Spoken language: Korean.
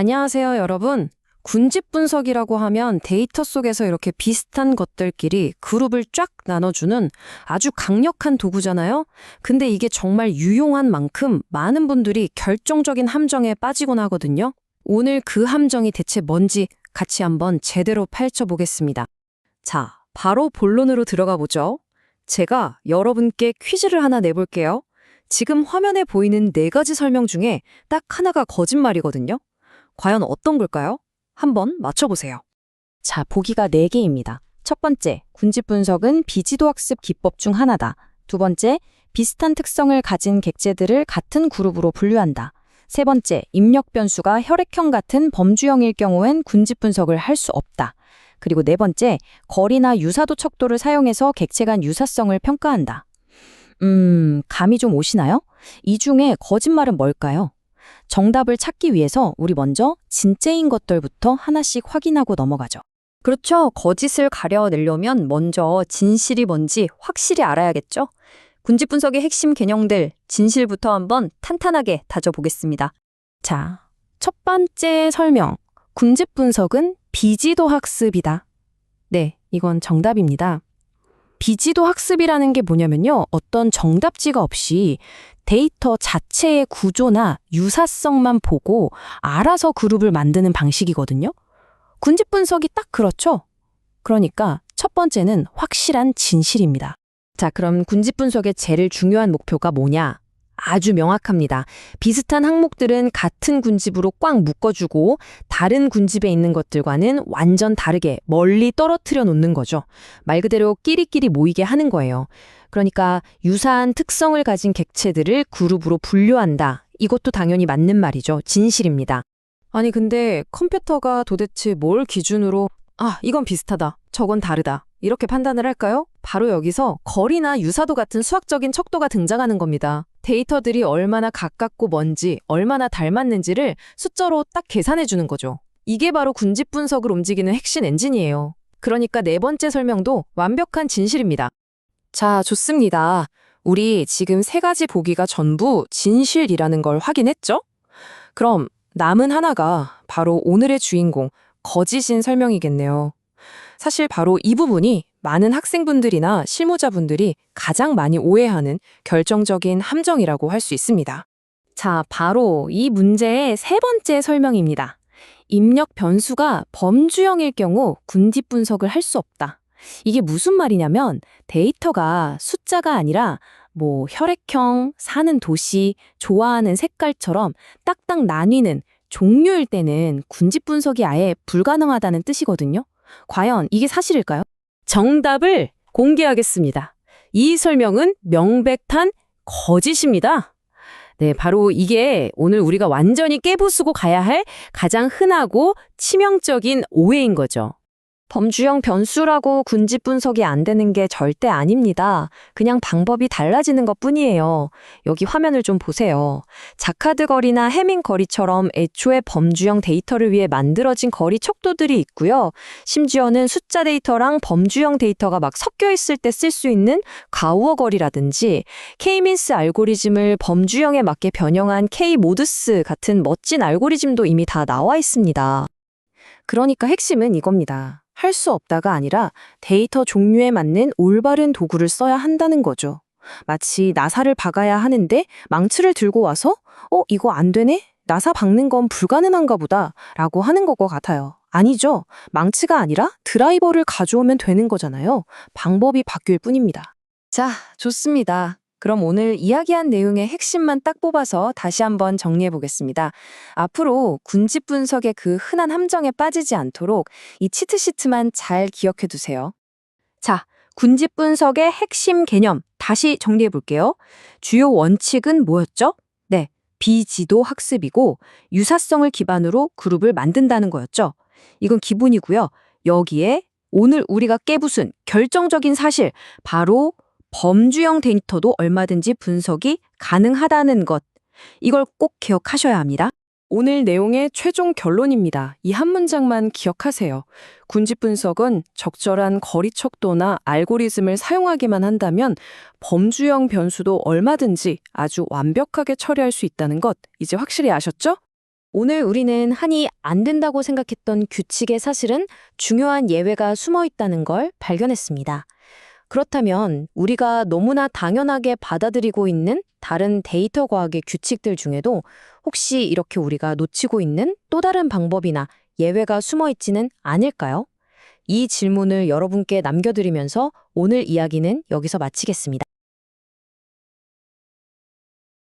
안녕하세요, 여러분. 군집 분석이라고 하면 데이터 속에서 이렇게 비슷한 것들끼리 그룹을 쫙 나눠주는 아주 강력한 도구잖아요. 근데 이게 정말 유용한 만큼 많은 분들이 결정적인 함정에 빠지곤 하거든요. 오늘 그 함정이 대체 뭔지 같이 한번 제대로 파헤쳐보겠습니다. 자, 바로 본론으로 들어가 보죠. 제가 여러분께 퀴즈를 하나 내볼게요. 지금 화면에 보이는 네 가지 설명 중에 딱 하나가 거짓말이거든요. 과연 어떤 걸까요? 한번 맞춰보세요. 자, 보기가 4개입니다. 첫 번째, 군집 분석은 비지도 학습 기법 중 하나다. 두 번째, 비슷한 특성을 가진 객체들을 같은 그룹으로 분류한다. 세 번째, 입력 변수가 혈액형 같은 범주형일 경우엔 군집 분석을 할 수 없다. 그리고 네 번째, 거리나 유사도 척도를 사용해서 객체 간 유사성을 평가한다. 음, 감이 좀 오시나요? 이 중에 거짓말은 뭘까요? 정답을 찾기 위해서 우리 먼저 진짜인 것들부터 하나씩 확인하고 넘어가죠. 그렇죠. 거짓을 가려내려면 먼저 진실이 뭔지 확실히 알아야겠죠. 군집 분석의 핵심 개념들, 진실부터 한번 탄탄하게 다져보겠습니다. 자, 첫 번째 설명. 군집 분석은 비지도 학습이다. 네, 이건 정답입니다. 비지도 학습이라는 게 뭐냐면요. 어떤 정답지가 없이 데이터 자체의 구조나 유사성만 보고 알아서 그룹을 만드는 방식이거든요. 군집 분석이 딱 그렇죠. 그러니까 첫 번째는 확실한 진실입니다. 자, 그럼 군집 분석의 제일 중요한 목표가 뭐냐? 아주 명확합니다. 비슷한 항목들은 같은 군집으로 꽉 묶어주고 다른 군집에 있는 것들과는 완전 다르게 멀리 떨어뜨려 놓는 거죠. 말 그대로 끼리끼리 모이게 하는 거예요. 그러니까 유사한 특성을 가진 객체들을 그룹으로 분류한다. 이것도 당연히 맞는 말이죠. 진실입니다. 아니 근데 컴퓨터가 도대체 뭘 기준으로 아, 이건 비슷하다. 저건 다르다. 이렇게 판단을 할까요? 바로 여기서 거리나 유사도 같은 수학적인 척도가 등장하는 겁니다. 데이터들이 얼마나 가깝고 먼지, 얼마나 닮았는지를 숫자로 딱 계산해 주는 거죠. 이게 바로 군집 분석을 움직이는 핵심 엔진이에요. 그러니까 네 번째 설명도 완벽한 진실입니다. 자, 좋습니다. 우리 지금 세 가지 보기가 전부 진실이라는 걸 확인했죠? 그럼 남은 하나가 바로 오늘의 주인공, 거짓인 설명이겠네요. 사실 바로 이 부분이 많은 학생분들이나 실무자분들이 가장 많이 오해하는 결정적인 함정이라고 할 수 있습니다. 자, 바로 이 문제의 세 번째 설명입니다. 입력 변수가 범주형일 경우 군집 분석을 할 수 없다. 이게 무슨 말이냐면 데이터가 숫자가 아니라 뭐 혈액형, 사는 도시, 좋아하는 색깔처럼 딱딱 나뉘는 종류일 때는 군집 분석이 아예 불가능하다는 뜻이거든요. 과연 이게 사실일까요? 정답을 공개하겠습니다. 이 설명은 명백한 거짓입니다. 네, 바로 이게 오늘 우리가 완전히 깨부수고 가야 할 가장 흔하고 치명적인 오해인 거죠. 범주형 변수라고 군집 분석이 안 되는 게 절대 아닙니다. 그냥 방법이 달라지는 것 뿐이에요. 여기 화면을 좀 보세요. 자카드 거리나 해밍 거리처럼 애초에 범주형 데이터를 위해 만들어진 거리 척도들이 있고요. 심지어는 숫자 데이터랑 범주형 데이터가 막 섞여 있을 때 쓸 수 있는 가우어 거리라든지 K-민스 알고리즘을 범주형에 맞게 변형한 K-모드스 같은 멋진 알고리즘도 이미 다 나와 있습니다. 그러니까 핵심은 이겁니다. 할 수 없다가 아니라 데이터 종류에 맞는 올바른 도구를 써야 한다는 거죠. 마치 나사를 박아야 하는데 망치를 들고 와서 어, 이거 안 되네? 나사 박는 건 불가능한가 보다 라고 하는 것과 같아요. 아니죠. 망치가 아니라 드라이버를 가져오면 되는 거잖아요. 방법이 바뀔 뿐입니다. 자, 좋습니다. 그럼 오늘 이야기한 내용의 핵심만 딱 뽑아서 다시 한번 정리해 보겠습니다. 앞으로 군집 분석의 그 흔한 함정에 빠지지 않도록 이 치트시트만 잘 기억해 두세요. 자, 군집 분석의 핵심 개념 다시 정리해 볼게요. 주요 원칙은 뭐였죠? 네, 비지도 학습이고 유사성을 기반으로 그룹을 만든다는 거였죠. 이건 기본이고요. 여기에 오늘 우리가 깨부순 결정적인 사실 바로 범주형 데이터도 얼마든지 분석이 가능하다는 것. 이걸 꼭 기억하셔야 합니다. 오늘 내용의 최종 결론입니다. 이 한 문장만 기억하세요. 군집 분석은 적절한 거리 척도나 알고리즘을 사용하기만 한다면 범주형 변수도 얼마든지 아주 완벽하게 처리할 수 있다는 것 이제 확실히 아셨죠? 오늘 우리는 한이 안 된다고 생각했던 규칙의 사실은 중요한 예외가 숨어 있다는 걸 발견했습니다. 그렇다면 우리가 너무나 당연하게 받아들이고 있는 다른 데이터 과학의 규칙들 중에도 혹시 이렇게 우리가 놓치고 있는 또 다른 방법이나 예외가 숨어 있지는 않을까요? 이 질문을 여러분께 남겨드리면서 오늘 이야기는 여기서 마치겠습니다.